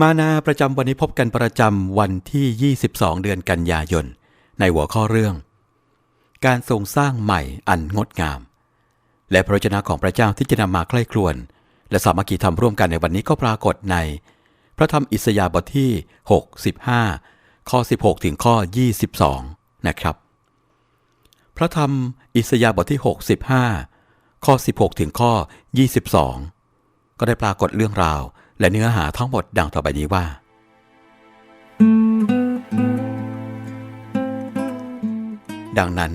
มานาประจำวันนี้พบกันประจำวันที่ 22 เดือนกันยายน ในหัวข้อเรื่อง การทรงสร้างใหม่อันงดงาม และพระวจนะของพระเจ้าที่จะนำมาใกล้ครวน และสามัคคีธรรมร่วมกันในวันนี้ก็ปรากฏใน พระธรรมอิสยาบทที่ 65 ข้อ 16 ถึงข้อ 22 นะครับ พระธรรมอิสยาบทที่ 65 ข้อ 16 ถึงข้อ 22 ก็ได้ปรากฏเรื่องราว และเนื้อหาทั้งหมดดังต่อไปนี้ว่า ดังนั้น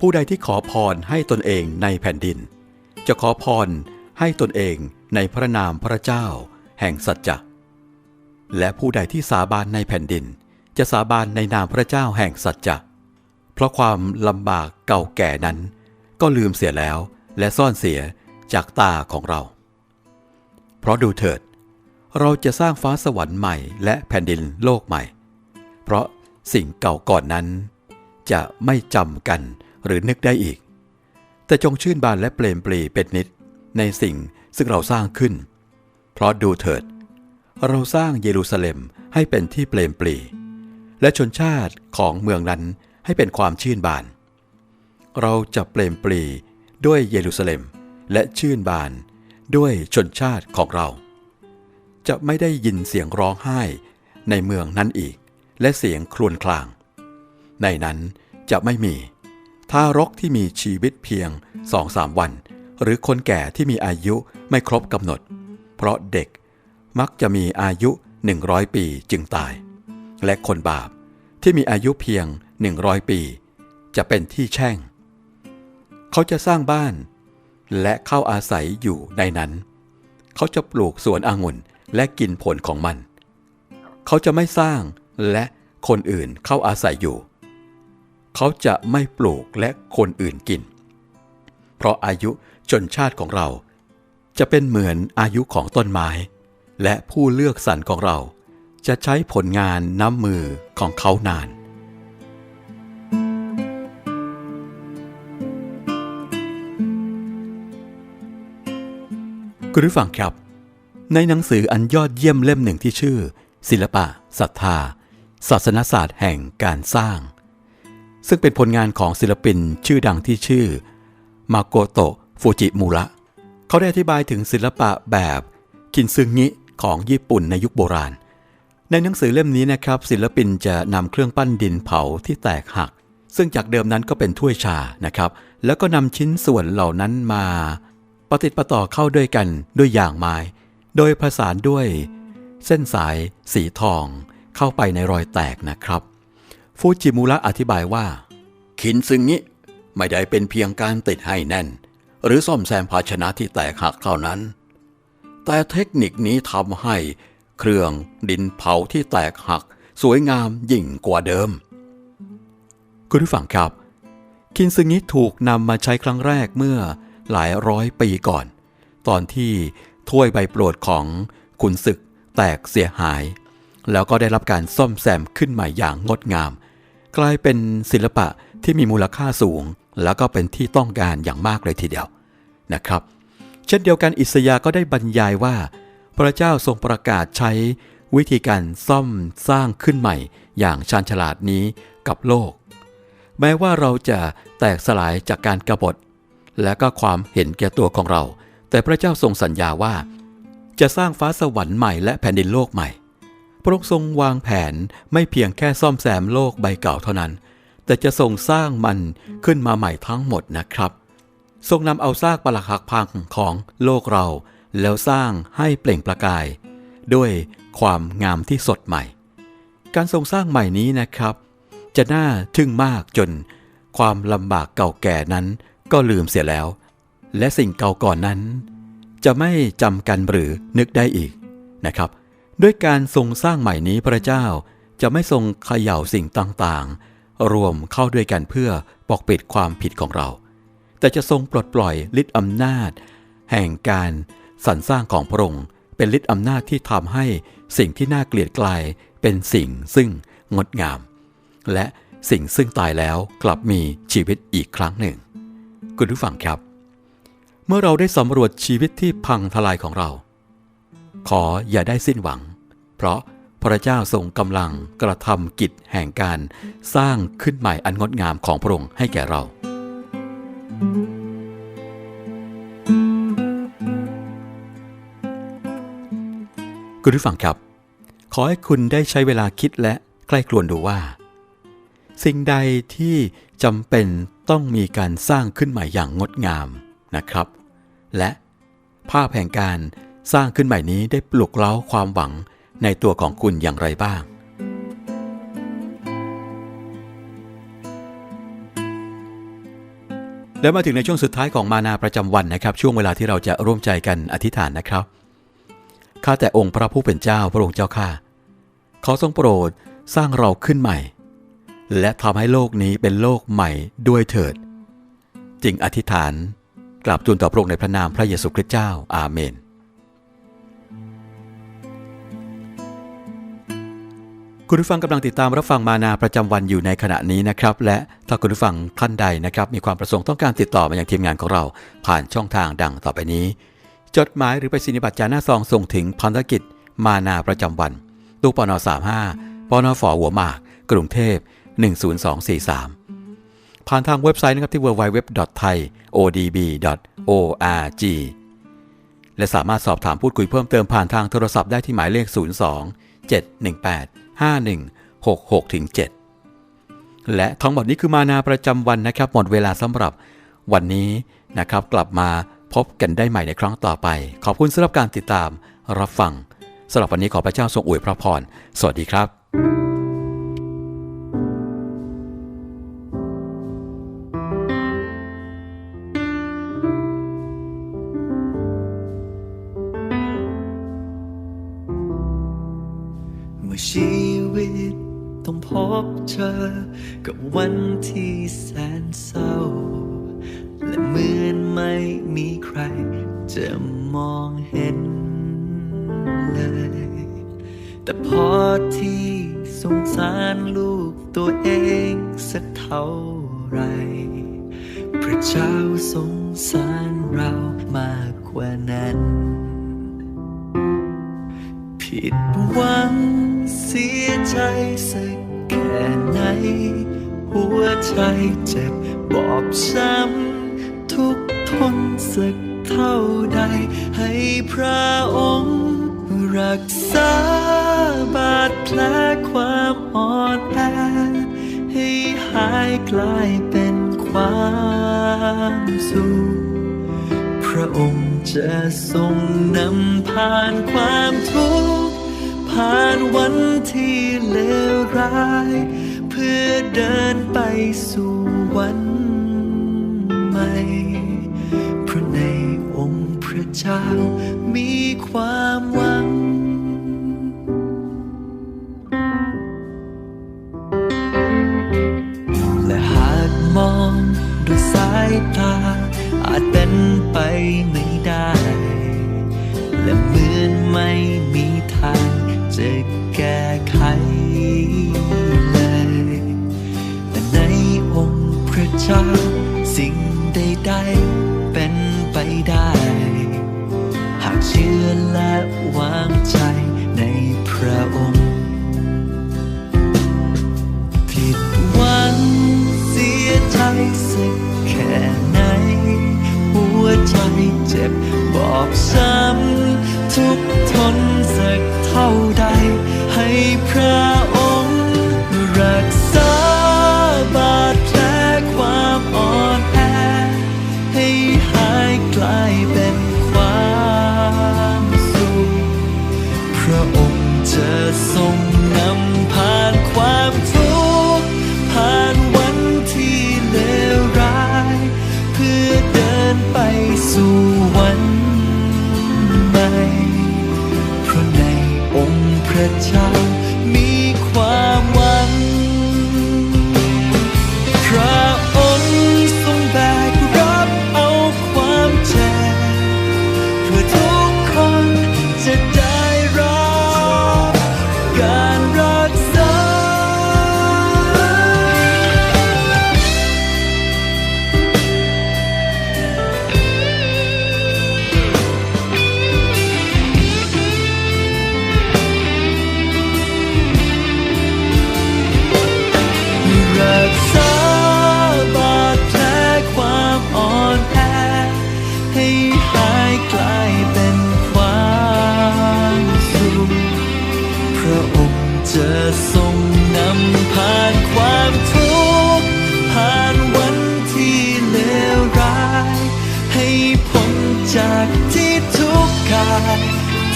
ผู้ใดที่ขอพรให้ตนเองในแผ่นดิน จะขอพรให้ตนเองในพระนามพระเจ้า แห่งสัจจะและผู้ใดที่สาบานในแผ่นดิน จะสาบานในนามพระเจ้าแห่งสัจจะเพราะความลำบากเก่าแก่นั้น ก็ลืมเสียแล้วและซ่อนเสียจากตาของเรา เพราะดูเถิด เราจะสร้างฟ้าสวรรค์ใหม่และแผ่นดินโลกใหม่ เพราะสิ่งเก่าก่อนนั้น จะไม่จำกันหรือนึกได้อีก แต่จงชื่นบานและเปลมปลีเป็นนิดในสิ่งซึ่งเราสร้างขึ้น เพราะดูเถิด เราสร้างเยรูซาเล็มให้เป็นที่เปลมปลีและชนชาติของเมืองนั้นให้เป็นความชื่นบาน เราจะเปลมปลีด้วยเยรูซาเล็มและชื่นบานด้วยชนชาติของเรา จะไม่ได้ยินเสียงร้องไห้ในเมืองนั้นอีก และเสียงครวญคราง ในนั้นจะไม่มี ทารกที่มีชีวิตเพียงสองสามวัน หรือคนแก่ที่มีอายุไม่ครบกำหนด เพราะเด็กมักจะมีอายุ 100 ปีจึงตาย และคนบาปที่มีอายุเพียง 100 ปี จะเป็นที่แช่ง เขาจะสร้างบ้าน และเข้าอาศัยอยู่ในนั้น เขาจะปลูกสวนองุ่น และกินผลของมัน เขาจะไม่สร้างและคนอื่นเข้าอาศัยอยู่ เขาจะไม่ปลูกและคนอื่นกิน เพราะอายุชนชาติของเรา จะเป็นเหมือนอายุของต้นไม้ และผู้เลือกสรรของเรา จะใช้ผลงานน้ำมือของเขานานคุณผู้ฟังครับ ในหนังสืออันยอดเยี่ยมเล่มหนึ่งที่ชื่อ ศิลปะศรัทธา ศาสนศาสตร์แห่งการสร้าง ซึ่งเป็นผลงานของศิลปินชื่อดังที่ชื่อ มาโกโตะฟูจิมูระเขาได้อธิบายถึงศิลปะแบบคินซึงิของญี่ปุ่นในยุคโบราณ ในหนังสือเล่มนี้นะครับ ศิลปินจะนำเครื่องปั้นดินเผาที่แตกหัก ซึ่งจากเดิมนั้นก็เป็นถ้วยชานะครับ แล้วก็นำชิ้นส่วนเหล่านั้นมาปฏิดประต่อเข้าด้วยกันด้วยอย่างไม้ โดยผสานด้วยเส้นสายสีทองเข้าไปในรอยแตกนะครับ ฟูจิมูระอธิบายว่าคินซึงิไม่ได้เป็นเพียงการติดให้แน่น หรือซ่อมแซมภาชนะที่แตกหักเท่านั้น แต่เทคนิคนี้ทำให้เครื่องดินเผาที่แตกหัก สวยงามยิ่งกว่าเดิม คุณผู้ฟังครับ คินซึงิถูกนำมาใช้ครั้งแรกเมื่อหลายร้อยปีก่อน ตอนที่ ถ้วยใบโปรดของขุนศึกแตกเสียหาย แล้วก็ได้รับการซ่อมแซมขึ้นใหม่อย่างงดงาม กลายเป็นศิลปะที่มีมูลค่าสูง แล้วก็เป็นที่ต้องการอย่างมากเลยทีเดียวนะครับ เช่นเดียวกันอิสยาห์ก็ได้บรรยายว่า พระเจ้าทรงประกาศใช้วิธีการซ่อมสร้างขึ้นใหม่ อย่างชาญฉลาดนี้กับโลก แม้ว่าเราจะแตกสลายจากการกรบฏ และก็ความเห็นแก่ตัวของเรา แต่พระเจ้าทรงสัญญาว่า จะสร้างฟ้าสวรรค์ใหม่และแผ่นดินโลกใหม่ พระองค์ทรงวางแผนไม่เพียงแค่ซ่อมแซมโลกใบเก่าเท่านั้น แต่จะทรงสร้างมันขึ้นมาใหม่ทั้งหมดนะครับ ทรงนำเอาซากปรักหักพังของโลกเรา แล้วสร้างให้เปล่งประกาย ด้วยความงามที่สดใหม่ การทรงสร้างใหม่นี้นะครับ จะน่าทึ่งมากจนความลำบากเก่าแก่นั้นก็ลืมเสียแล้ว และสิ่งเก่าก่อนนั้น จะไม่จำกันหรือนึกได้อีกนะครับ ด้วยการทรงสร้างใหม่นี้พระเจ้าจะไม่ทรงเขย่าสิ่งต่างๆ รวมเข้าด้วยกันเพื่อปกปิดความผิดของเรา แต่จะทรงปลดปล่อยฤทธิ์อำนาจ แห่งการสรรสร้างของพระองค์เป็นฤทธิ์อำนาจที่ทำให้สิ่งที่น่าเกลียดกลายเป็นสิ่งซึ่งงดงาม และสิ่งซึ่งตายแล้วกลับมีชีวิตอีกครั้งหนึ่ง คุณผู้ฟังครับ เมื่อเราได้สำรวจชีวิตที่พังทลายของเรา ขออย่าได้สิ้นหวัง เพราะพระเจ้าทรงกำลังกระทำกิจแห่งการสร้างขึ้นใหม่อันงดงามของพระองค์ให้แก่เรา คุณผู้ฟังครับ ขอให้คุณได้ใช้เวลาคิดและใกล้ครวญดูว่า สิ่งใดที่จำเป็นต้องมีการสร้างขึ้นใหม่อย่างงดงาม นะครับ และภาพแห่งการสร้างขึ้นใหม่นี้ได้ปลุกเร้าความหวังในตัวของคุณอย่างไรบ้าง แล้วมาถึงในช่วงสุดท้ายของมานาประจำวันนะครับ ช่วงเวลาที่เราจะร่วมใจกันอธิษฐานนะครับข้าแต่องค์พระผู้เป็นเจ้าพระองค์เจ้าข้าขอทรงโปรดสร้างเราขึ้นใหม่ และทำให้โลกนี้เป็นโลกใหม่ด้วยเถิดจริงอธิษฐาน กราบทูลต่อพระองค์ในพระนามพระเยซูคริสต์เจ้า อาเมน คุณผู้ฟังกำลังติดตามรับฟังมานาประจำวันอยู่ในขณะนี้นะครับ และถ้าคุณผู้ฟังท่านใดนะครับ มีความประสงค์ต้องการติดต่อมาอย่างทีมงานของเรา ผ่านช่องทางดังต่อไปนี้ จดหมายหรือไปสินิบัตรจาหน้าซองส่งถึงพันธกิจ มานาประจำวันตู้ปน35ปนฝหัวหมาก กรุงเทพ10243 ผ่านทางเว็บไซต์นะครับที่ www.thaiodb.org และสามารถสอบถามพูดคุยเพิ่มเติมผ่านทางโทรศัพท์ได้ที่หมายเลข 02 718 5166ถึง7และทั้งหมดนี้คือมานาประจำวันนะครับ หมดเวลาสำหรับวันนี้นะครับ กลับมาพบกันได้ใหม่ในครั้งต่อไป ขอบคุณสำหรับการติดตามรับฟังสำหรับวันนี้ขอพระเจ้าทรงอวยพระพร สวัสดีครับ นเศร้า และเหมือนไม่มีใคร จะมองเห็นเลย แต่พอที่สงสารลูกตัวเองสักเท่าไร พระเจ้าสงสารเรามากกว่านั้น ผิดหวังเสียใจสักแค่ไหน หัวใจเจ็บบอบช้ำทุกทนสักเท่าใด ให้พระองค์รักษาบาดแผลความอ่อนแอให้หายกลายเป็นความสุขพระองค์จะทรงนำผ่านความทุกข์ผ่านวันที่เลวร้าย พื่อเดินไปสู่วันใหม่เพราะในองค์พระเจ้ามีความหวังและหากมองด้วยสายตาอาจเป็นไปไม่ พ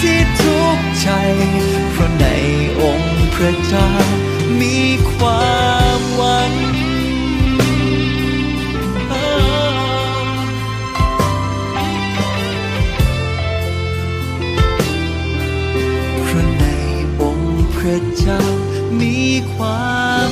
ที่ทุกใจ เพราะในองค์พระเจ้ามีความหวังเพราะในองค์พระเจ้ามีความ